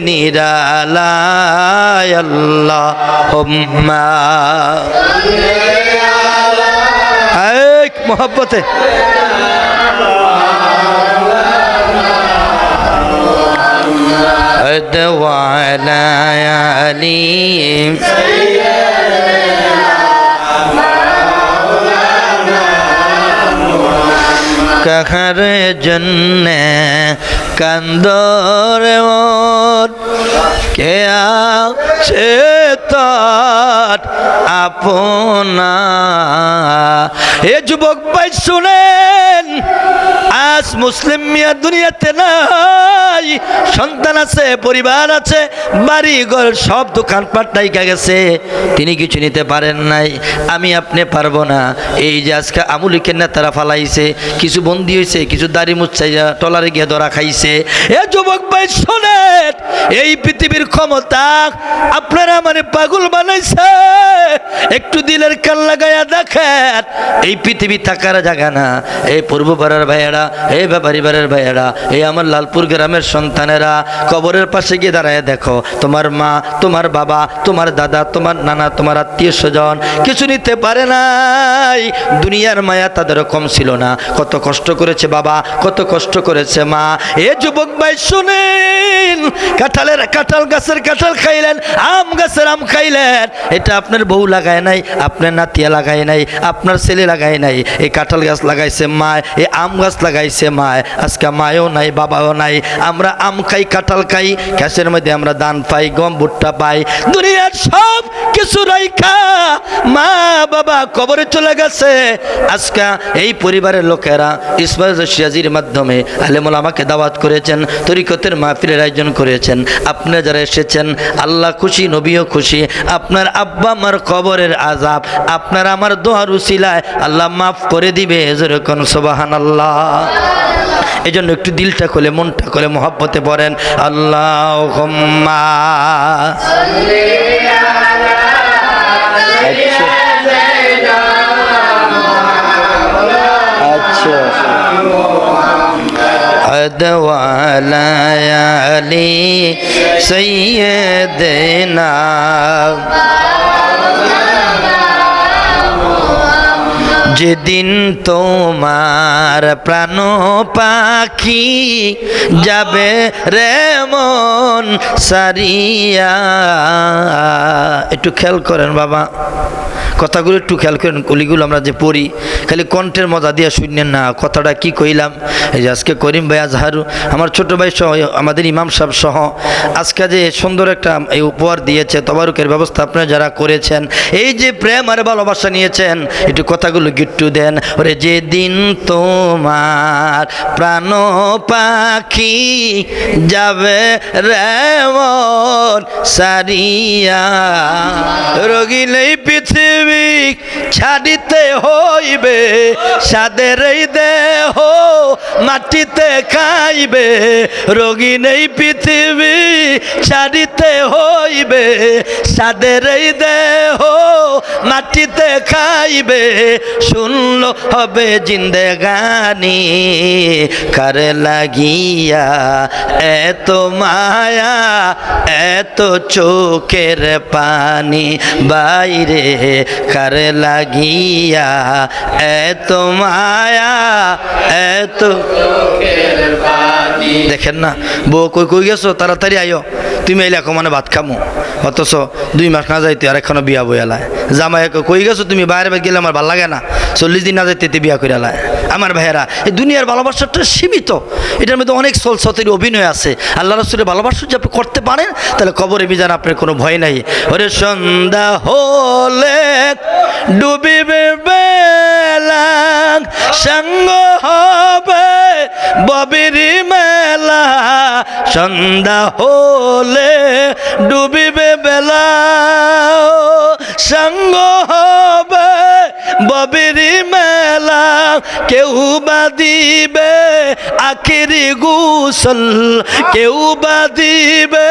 নিরালায় আল্লাহ এক মোহব্বতে وعلى آله কাহার জন্য কান্দরে মন কে আছে তার? আপনা এ যুবক ভাই, শুনেন, আজ মুসলিম মিয়া দুনিয়াতে নাই, সন্তান আছে, পরিবার আছে বাড়ি ঘর সব দোকানপাট নাইকা গেছে। তিনি কিছু নিতে পারেন নাই, আমি আপনি পারব না। এই যে আজকে আমুলিকের নেতারা ফালাইছে, কিছু বন্দি হয়েছে কিছু দাড়ি মুচ্ছাইয়া টলারে গিয়ে ধরা খাইছে। এ যুবক ভাই, শোনেন, এই পৃথিবীর ক্ষমতা আপনারা মানে পাগল বানাইছে। একটু দিলের কান লাগাইয়া দেখেন এই পৃথিবী থাকার জায়গা না। এই পূর্ব পাড়ার ভাইয়েরা এই ব্যাপারী বাড়ির ভাইয়েরা এই আমার লালপুর গ্রামের সন্তানেরা, কবরের পাশে গিয়ে দাঁড়ায় দেখো, তোমার মা, তোমার বাবা, তোমার দাদা, তোমার নানা, তোমার আত্মীয় স্বজন কিছু নিতে পারে নাই। দুনিয়ার মায়া তাদের কম ছিল না। কত কষ্ট করেছে বাবা, কত কষ্ট করেছে মা। এ যুবক ভাই, শুনেন, কাঁঠালের, কাঁঠাল গাছের কাঁঠাল খাইলেন, আম গাছের আম খাইলেন। এটা আপনার বউ লাগায় নাই, আপনার নাতিয়া লাগায় নাই, আপনার ছেলে লাগায় নাই এই কাঁঠাল গাছ লাগাইছে মা এই আম গাছ লাগাইছে মা আজকে মায়ও নাই, বাবাও নাই, আমরা আম খাই, কাঁঠাল খাই, গ্যাসের মধ্যে আমরা দান পাই, গম, ভুট্টা পাই। দুনিয়ার সব কিছু রাইখা মা, বাবা কবরে চলে গেছে। আজকে এই পরিবারের লোকেরা ইসমাইল সিরাজির মাধ্যমে আলেমুল আমাকে দাওয়াত করেছেন, তরিকতের মাহফিলের আয়োজন করেছেন। আপনি যারা এসেছেন, আল্লাহ খুশি, নবীও খুশি। আপনার আব্বা আমার কবরের আজাব আপনার আমার উসিলায় আল্লাহ মাফ করে দিবে যেরকম সোবাহান আল্লাহ এই জন্য একটু দিলটা খোলে, মনটা খোলে, মহাব্বতে পড়েন আল্লাহ আদওয়ালায়ালি সৈয়দনা যেদিন তোমার প্রাণ পাখি যাবে রে মন সারিয়া। একটু খেয়াল করেন বাবা। কথাগুলো একটু খেয়াল করেন, কলিগুলো আমরা যে পড়ি, খালি কণ্ঠের মজা দিয়ে শুনলেন না, কথাটা কি কইলাম? এই যে আজকে করিম ভাই আজহারু, আমার ছোট ভাই সহ, আমাদের ইমাম সাহেব সহ, আজকে যে সুন্দর একটা এই উপহার দিয়েছে, তবারুকের ব্যবস্থা আপনারা যারা করেছেন, এই যে প্রেম আর ভালোবাসা নিয়েছেন, একটু কথাগুলো গিট্টু দেন? ওরে যেদিন তোমার প্রাণ পাখি যাবে রেমন সারিয়া, রগিলেই পৃথিবী ছাড়িতে হইবে সাদের এই দেহ মাটিতে খাইবে, রোগী নেই পৃথিবী ছাড়িতে হইবে সাদের এই দেহ মাটিতে খাইবে শুনল হবে জিন্দেগানি। কারে লাগিয়া এত মায়া এত চোখের পানি। বাইরে কারে লাগিয়া এত মায়া এত দেখেন না বউ কই কই গেছো? তাড়াতাড়ি আইও তুমি এলে মানে ভাত খামো। অথচ দুই মাস না যাইতে আর এখনও বিয়া বইয়ালায় জামাই কই, গেছো তুমি বাইরে বাইরে গেলে আমার ভালো লাগে না। চল্লিশ দিন না যাইতে বিয়া করে আমার ভাইয়েরা, এই দুনিয়ার ভালোবাসাটা সীমিত। এটার মধ্যে অনেক সলসতের অভিনয় আছে। আল্লাহ রসুলের ভালোবাসা যদি করতে পারেন, তাহলে কবরে বিজান আপনার কোনো ভয় নাই। ওরে সন্ধ্যা হলে ডুবিবে সঙ্গ হবে ববিরি মেলা। সন্ধ্যা হলে ডুবিবে বেলা সঙ্গ হবে ববেরি মেলা কেউ বা দিবে আখিরি গুসল। কেউ বা দিবে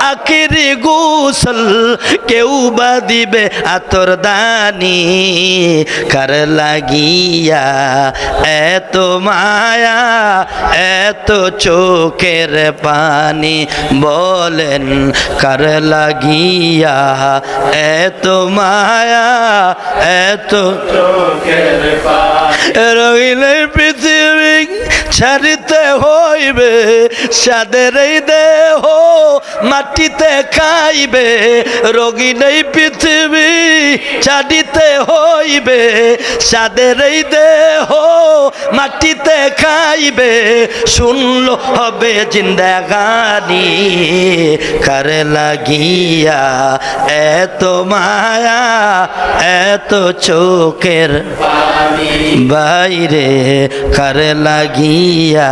আখিরি গুসল। কেউ বা দিবে আতর দানি। কার লাগিয়া এত মায়া, এত চোখের পানি বলেন, কার লাগিয়া এত মায়া, এত রইলে পৃথিবী ছাড়িতে হইবে সাদের এই দেহ মাটিতে খাইবে, রোগী নেই পৃথিবী ছাড়িতে হইবে সাদের এই দেহ মাটিতে খাইবে, শুনল হবে জিন্দাগানি, কার লাগিয়া এত মায়া, এত চোখের বাইরে, কার লাগিয়া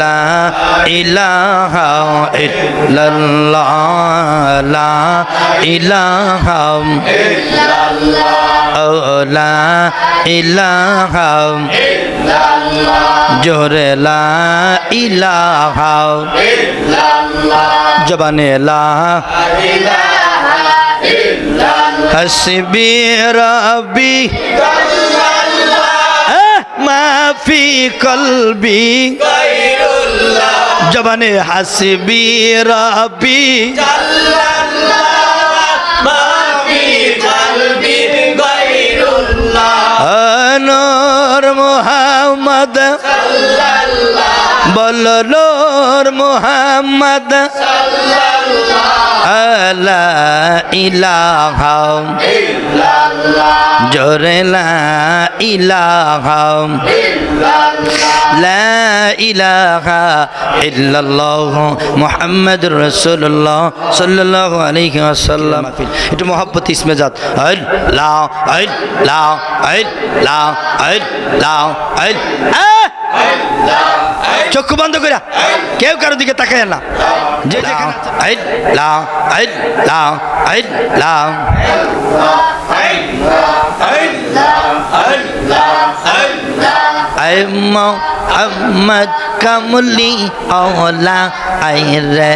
লা ইলাহা ইল্লাল্লাহ লা ইলাহা লা ইলাহা জোরে লা ইলাহা জবানে লা হাসবি রবি মাফি কলবি। জবানে হাসবি রবি। নূর বল নূর মোহাম্মদ ইলাহা জোরে লা ইলাহা লা ইলাহা ইল্লাল্লাহ মুহাম্মাদুর রাসূলুল্লাহ সাল্লাল্লাহু আলাইহি ওয়াসাল্লাম। একটু মহব্বত ইসমে জাত আল লা আল লা আল লা আল লা আল চক্ষু বন্ধ কইরা। কেউ কারও দিকে তাকায় না। যে যেখানে আছে, আইল লা আইল লা আই মোহাম্মদ কামলি ওলা আই রে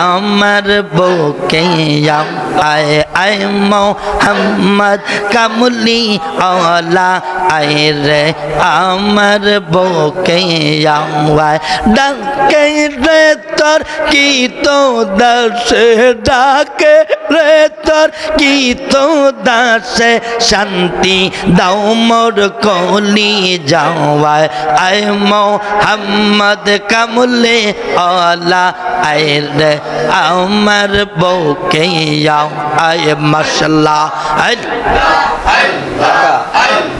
আমার বুকে যাও আই আয় মোহাম্মদ, কামলি ওলা আয় রে আমার বুকে আমায় ডাকে রে তোর কি তো দর্শে ডাকে? তোর কি তো দাসে শান্তি? দাও মোর কলি যাওয়ায়। আয় মোহাম্মদ কামলে আলা। আয় রে আমার বউকে যাও আয় মশলা আয়। আহ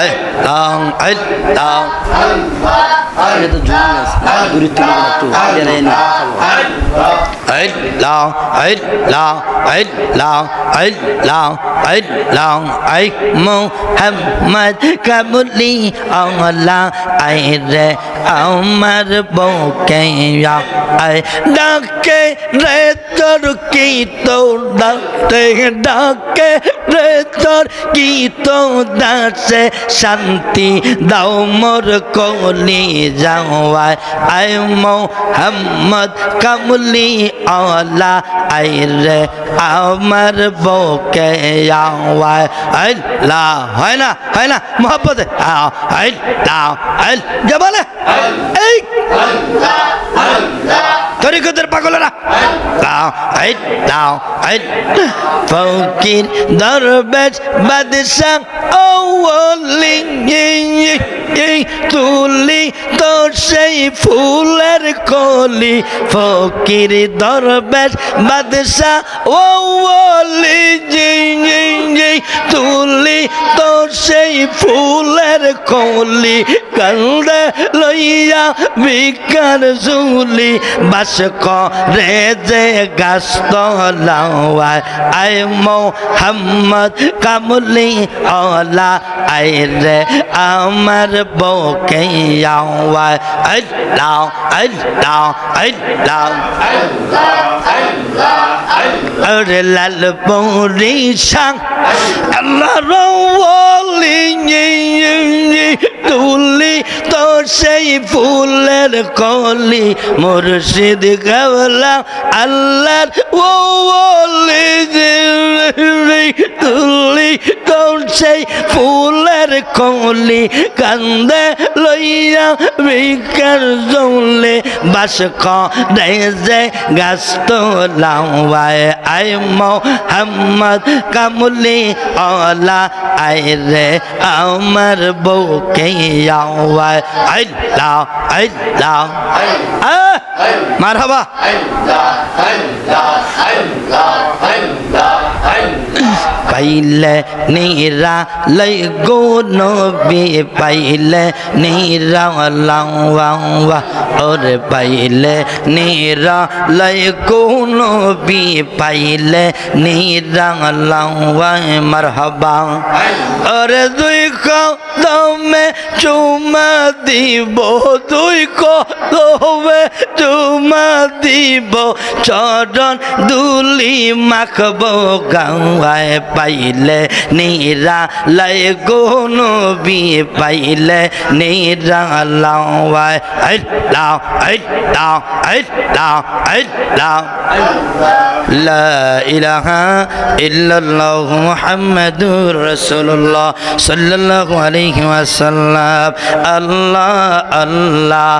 আয় লাং আয় লাং এটা তো জুড়ি না দূরে তুলে একটু এনে আই লাং আই লাং আই লাং আই লাং আই লাং আই, মোহাম্মদ কাবুলি আল্লাহ আই, রে আমার বউকে আই, ডাকে রে, তোর কি তো ডাকে রে, তোর কি দাসে শান্তি দাও মোর কলি যাওয়ায়। আই মোহাম্মদ কামলি আলা আই রে আমার বউকে আওয়ায়। আই লা, হয় না হয় না মোহাম্মদ আই লা আই জবালে এই তরিকতের পাগলেরা। লাও আই লাও আই ফকির দরবেশ, বাদশাহ ওলি তুলি তো সেই ফুলের কলি। ফকির দরবেশ বাদশা ও ওলি তুলি তো সেই ফুলের কলি। কান্দে লইয়া বিকার জুলি বাস করে যে গাছ তলাওয়ায় আই মোহাম্মদ, কামলি ওলা আই রে আমার বউকে আওয়ায়। আল্লাহ আল্লাহ আল্লাহ। আরে লাল পৌরি সাং আল্লাহ রওলি তুলি তো সেই ফুলের কলি মুর্শিদ গাওলা আল্লাহর ওলি তুলি তো সেই ফুলের কলি কান্দে লইয়া বিকার জৌলে বাস করে যে গাছ তো লাওয়ায় আই মোহাম্মদ কামলি অলা আই রে আমার বউকে আওয়ায়। আল্লাহ আল্লাহ মারহাবা। পাইলে নিরা লই গো নবী পাইলে নিরা লাওয়া ওরে পাইলে নিরা লই গো নবী পাইলে নিরা লাওয়া মারহাবা। ওরে দুই কদমে চুমা দিব দুই কদমে চুমা দিব চরণ দুলি মাখব গাওয়ায় পাইলে নিরা লয় গোনো বি পাইলে নিরা লাওয়ায় আই লাও আই লাও আই লাও আই লাও লা ইলাহা ইল্লাল্লাহ মুহাম্মাদুর রাসূলুল্লাহ সাল্লাল্লাহু আলাইহি ওয়াসাল্লাম। আল্লাহ আল্লাহ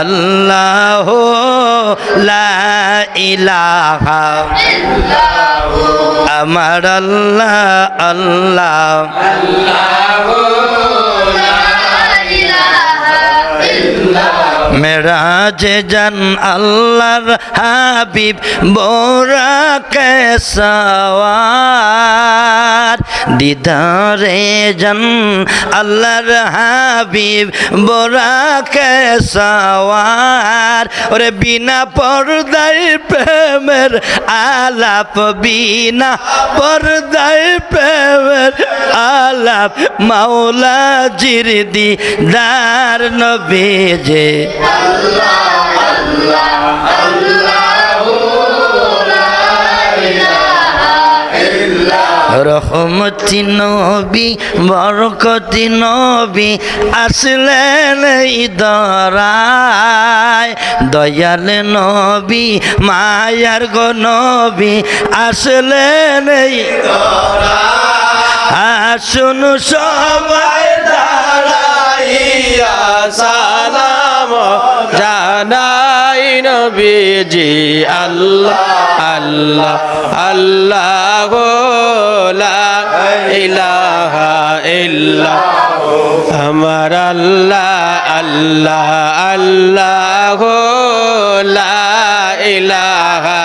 আল্লাহ লা ইলাহা। ইল্লাল্লাহ আমার আল্লাহ আল্লাহ। মেরাজে জান আল্লাহর হাবিব বোরা কেসাওয়ার দিদারে জান আল্লাহর হাবিব বোরা কেসাওয়ার ওরে বিনা পর্দায় প্রেমের আলাপ, বিনা পর্দায় প্রেমের আলাপ মাওলা জিরদি দার নবেজে রহমতি নবী, বরকতি নবী আসলেন দরায়। দয়াল নবী, মায়ার গো নবী আসলেন আসুন সবাই দাঁড়াইয়া সালাম জানাই নবীজি আল্লাহ আল্লাহ আল্লাহ লা ইলাহা ইল্লাহ। আমার আল্লাহ আল্লাহ আল্লাহ লা ইলাহা।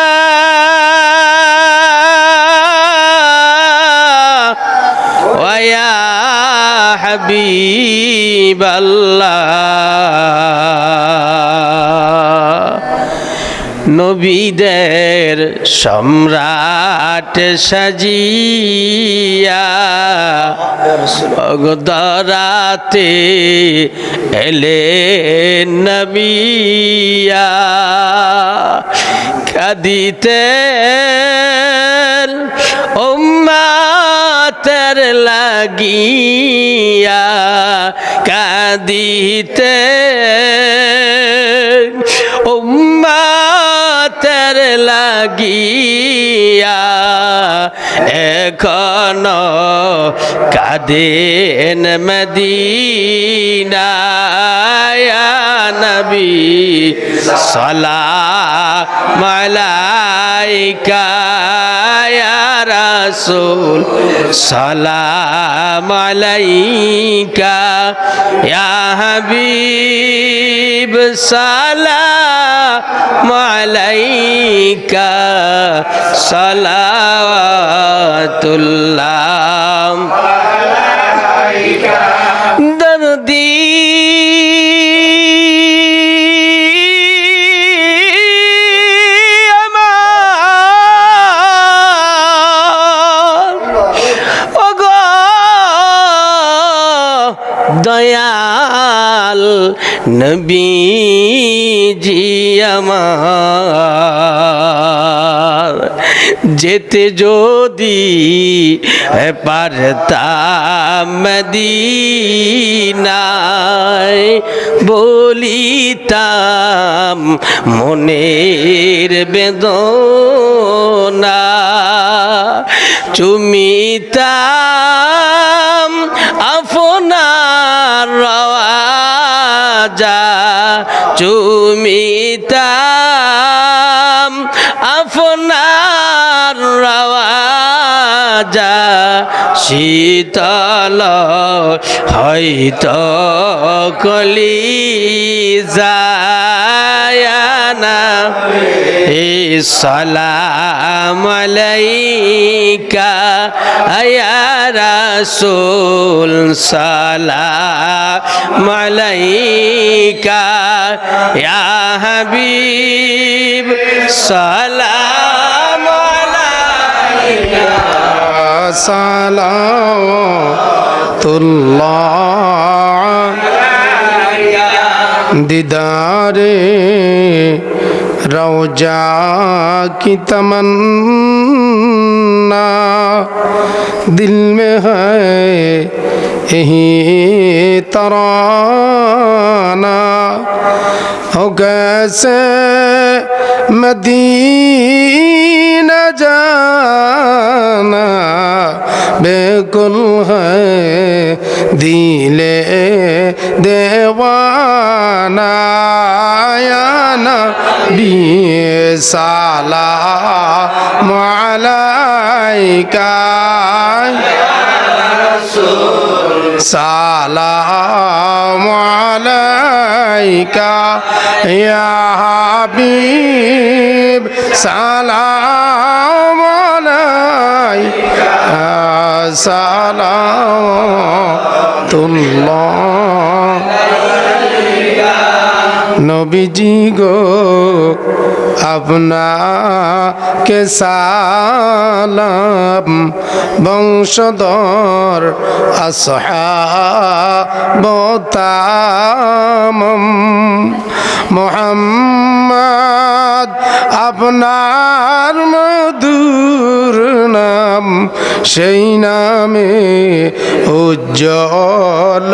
হাবিব নবীদের সম্রাট সাজিয়া গদরাতে এলে নবিয়া। কাদিতে উম্মা পথের লাগিয়া কাদিতে। উম্মাতের লাগিয়া এখন কাদেন মদিনায়া। নবী সালাম মালাইকা রাসূল সালাম আলাইকা ইয়া হাবিব সালাম আলাইকা সালাওয়াতুল্লাহ। দর্দি নবীজি আমার যেতে যদি পারতাম মদিনায় বলিতাম মনের বেদনা চুমিতাম আপনার রাজা চুমিতাম আপনার রাজা শীতল হয়তো কলি সালাম আলাইকা রাসূল সালাম আলাইকা হাবিব সালাম আলাইকা। রওজা কি তমন্না। দিল মে হ্যাঁ তরানা। ہو کیسے مدینہ جانا بالکل ہے دل دیوانا یا نبی سلام علیکہ یا رسول سلام আলাইকা ইয়া হাবিব সালাম আলাইকা সালাম তুল্লাহ নবীজি গো আপনাকে সালাম। বংশধর আসহাবতামম। মোহাম্মদ আপনার মধুর নাম সেই নামে উজ্জ্বল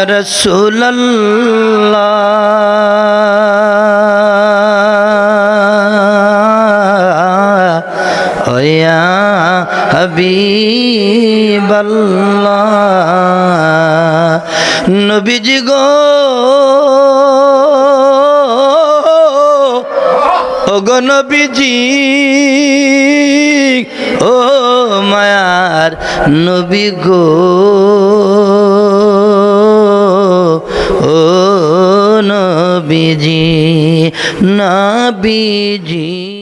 ইয়া হাবিব ইয়া রাসূলুল্লাহ, ও ইয়া হাবিবাল্লাহ, নবীজি গো ও গো নবীজি, ও মায়ার নবী গো। ও নবীজি নবীজি।